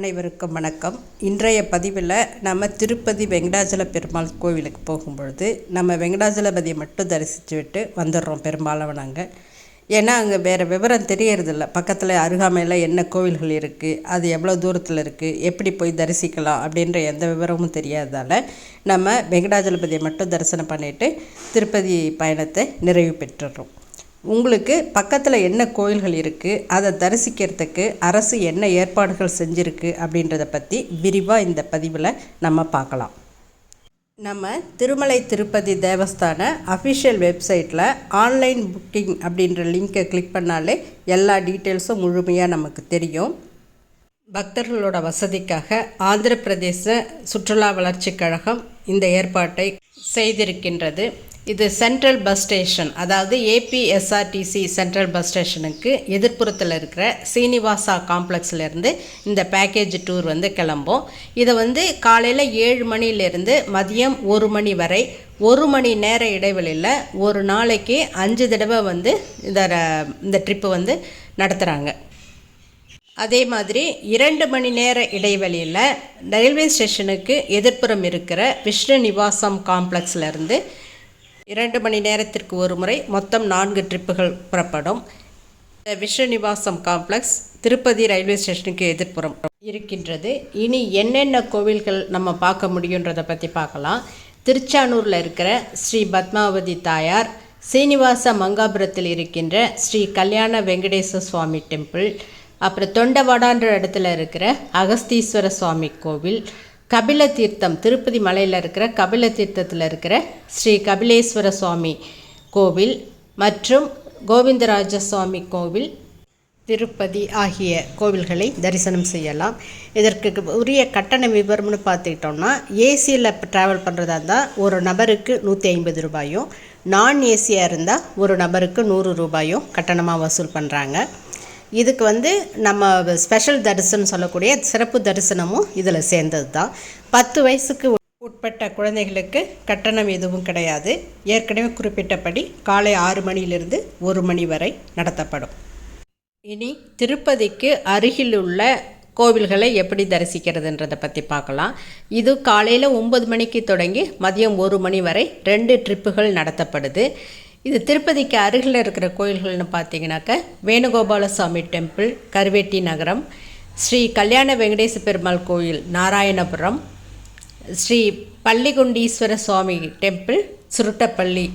அனைவருக்கும் வணக்கம். இன்றைய பதிவில் நம்ம திருப்பதி வெங்கடாஜல பெருமாள் கோவிலுக்கு போகும்பொழுது நம்ம வெங்கடாஜலபதியை மட்டும் தரிசித்து விட்டு வந்துடுறோம் பெரும்பாலும் நாங்கள் ஏன்னா அங்கே வேறு விவரம் தெரியறதில்ல. பக்கத்தில் அருகாமையில் என்ன கோவில்கள் இருக்குது அது எவ்வளோ தூரத்தில் இருக்குது எப்படி போய் தரிசிக்கலாம் அப்படின்ற எந்த விவரமும் தெரியாததால் நம்ம வெங்கடாஜலபதியை மட்டும் தரிசனம் பண்ணிவிட்டு திருப்பதி பயணத்தை நிறைவு பெற்றுடுறோம். உங்களுக்கு பக்கத்தில் என்ன கோயில்கள் இருக்குது அதை தரிசிக்கிறதுக்கு அரசு என்ன ஏற்பாடுகள் செஞ்சுருக்கு அப்படின்றத பற்றி விரிவாக இந்த பதிவில் நம்ம பார்க்கலாம். நம்ம திருமலை திருப்பதி தேவஸ்தான அஃபிஷியல் வெப்சைட்டில் ஆன்லைன் புக்கிங் அப்படின்ற லிங்கை கிளிக் பண்ணாலே எல்லா டீட்டெயில்ஸும் முழுமையாக நமக்கு தெரியும். பக்தர்களோட வசதிக்காக ஆந்திர பிரதேச சுற்றுலா வளர்ச்சிக் கழகம் இந்த ஏற்பாட்டை செய்திருக்கின்றது. இது சென்ட்ரல் பஸ் ஸ்டேஷன் அதாவது ஏபிஎஸ்ஆர்டிசி சென்ட்ரல் பஸ் ஸ்டேஷனுக்கு எதிர்ப்புறத்தில் இருக்கிற சீனிவாசா காம்ப்ளெக்ஸ்லேருந்து இந்த பேக்கேஜ் டூர் வந்து கிளம்பும். இதை வந்து காலையில் ஏழு மணிலேருந்து மதியம் ஒரு மணி வரை ஒரு மணி நேர இடைவெளியில் ஒரு நாளைக்கு அஞ்சு தடவை வந்து இந்த இந்த ட்ரிப்பு வந்து நடத்துகிறாங்க அதே மாதிரி இரண்டு மணி நேர இடைவெளியில் ரயில்வே ஸ்டேஷனுக்கு எதிர்ப்புறம் இருக்கிற விஷ்ணு நிவாசம் காம்ப்ளெக்ஸ்லேருந்து இரண்டு மணி நேரத்திற்கு ஒரு முறை மொத்தம் நான்கு ட்ரிப்புகள் புறப்படும். இந்த விஸ்வநிவாசம் காம்ப்ளெக்ஸ் திருப்பதி ரயில்வே ஸ்டேஷனுக்கு எதிர்ப்புறம் இருக்கின்றது. இனி என்னென்ன கோவில்கள் நம்ம பார்க்க முடியுன்றதை பற்றி பார்க்கலாம். திருச்சானூரில் இருக்கிற ஸ்ரீ பத்மாவதி தாயார் சீனிவாச மங்காபுரத்தில் இருக்கின்ற ஸ்ரீ கல்யாண வெங்கடேச சுவாமி டெம்பிள் அப்புறம் தொண்டவாடான்ற இடத்துல இருக்கிற அகஸ்தீஸ்வர சுவாமி கோவில் கபில தீர்த்தம் திருப்பதி மலையில் இருக்கிற கபில தீர்த்தத்தில் இருக்கிற ஸ்ரீ கபிலேஸ்வர சுவாமி கோவில் மற்றும் கோவிந்தராஜ சுவாமி கோவில் திருப்பதி ஆகிய கோவில்களை தரிசனம் செய்யலாம். இதற்கு உரிய கட்டண விவரம்னு பார்த்துக்கிட்டோம்னா ஏசியில் ட்ராவல் பண்ணுறதா இருந்தால் ஒரு நபருக்கு நூற்றி ஐம்பது ரூபாயும் நான் ஏசியாக இருந்தால் ஒரு நபருக்கு நூறு ரூபாயும் கட்டணமாக வசூல் பண்ணுறாங்க இதுக்கு வந்து நம்ம ஸ்பெஷல் தரிசனம் சொல்லக்கூடிய சிறப்பு தரிசனமும் இதில் சேர்ந்தது தான் பத்து வயசுக்கு உட்பட்ட குழந்தைகளுக்கு கட்டணம் எதுவும் கிடையாது. ஏற்கனவே குறிப்பிட்டபடி காலை ஆறு மணியிலிருந்து ஒரு மணி வரை நடத்தப்படும். இனி திருப்பதிக்கு அருகில் உள்ள கோவில்களை எப்படி தரிசிக்கிறதுன்றதை பற்றி பார்க்கலாம். இது காலையில் ஒம்பது மணிக்கு தொடங்கி மதியம் ஒரு மணி வரை ரெண்டு ட்ரிப்புகள் நடத்தப்படுது. இது திருப்பதிக்கு அருகில் இருக்கிற கோயில்கள்னு பார்த்தீங்கன்னாக்க வேணுகோபால சுவாமி டெம்பிள் கருவேட்டி நகரம் ஸ்ரீ கல்யாண வெங்கடேச பெருமாள் கோயில் நாராயணபுரம் ஸ்ரீ பள்ளிகுண்டீஸ்வர சுவாமி டெம்பிள் சுருட்டப்பள்ளி.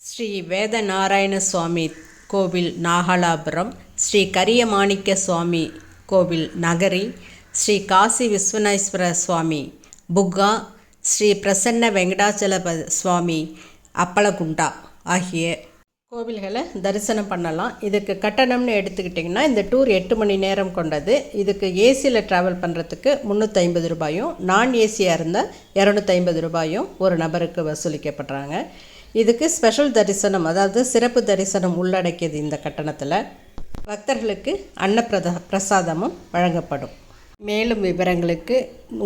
ஸ்ரீ வேத நாராயண சுவாமி கோவில் நாகலாபுரம் ஸ்ரீ கரியமாணிக்க சுவாமி கோவில் நகரி ஸ்ரீ காசி விஸ்வநேஸ்வர சுவாமி புக்கா ஸ்ரீ பிரசன்ன வெங்கடாச்சல சுவாமி அப்பளகுண்டா ஆகிய கோவில்களை தரிசனம் பண்ணலாம். இதுக்கு கட்டணம்னு எடுத்துக்கிட்டிங்கன்னா இந்த டூர் எட்டு மணி நேரம் கொண்டது. இதுக்கு ஏசியில் ட்ராவல் பண்ணுறதுக்கு முந்நூற்றி ஐம்பது ரூபாயும் நான் ஏசியாக இருந்தால் இரநூத்தி ஐம்பது ரூபாயும் ஒரு நபருக்கு வசூலிக்கப்படுறாங்க. இதுக்கு ஸ்பெஷல் தரிசனம் அதாவது சிறப்பு தரிசனம் உள்ளடக்கியது இந்த கட்டணத்தில். பக்தர்களுக்கு அன்னப்பிரத பிரசாதமும் வழங்கப்படும். மேலும் விவரங்களுக்கு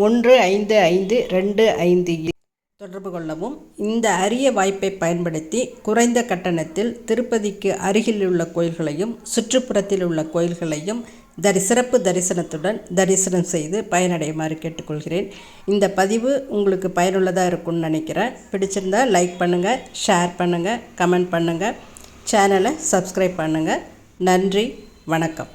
ஒன்று ஐந்து ஐந்து ரெண்டு ஐந்து தொடர்பு கொள்ளவும் இந்த அரிய வாய்ப்பை பயன்படுத்தி குறைந்த கட்டணத்தில் திருப்பதிக்கு அருகில் உள்ள கோயில்களையும் சுற்றுப்புறத்தில் உள்ள கோயில்களையும் தரி சிறப்பு தரிசனத்துடன் தரிசனம் செய்து பயனடையுமாறு கேட்டுக்கொள்கிறேன். இந்த பதிவு உங்களுக்கு பயனுள்ளதாக இருக்கும்னு நினைக்கிறேன். பிடிச்சிருந்தால் லைக் பண்ணுங்கள் ஷேர் பண்ணுங்கள் கமெண்ட் பண்ணுங்கள் சேனலை சப்ஸ்கிரைப் பண்ணுங்கள் நன்றி வணக்கம்.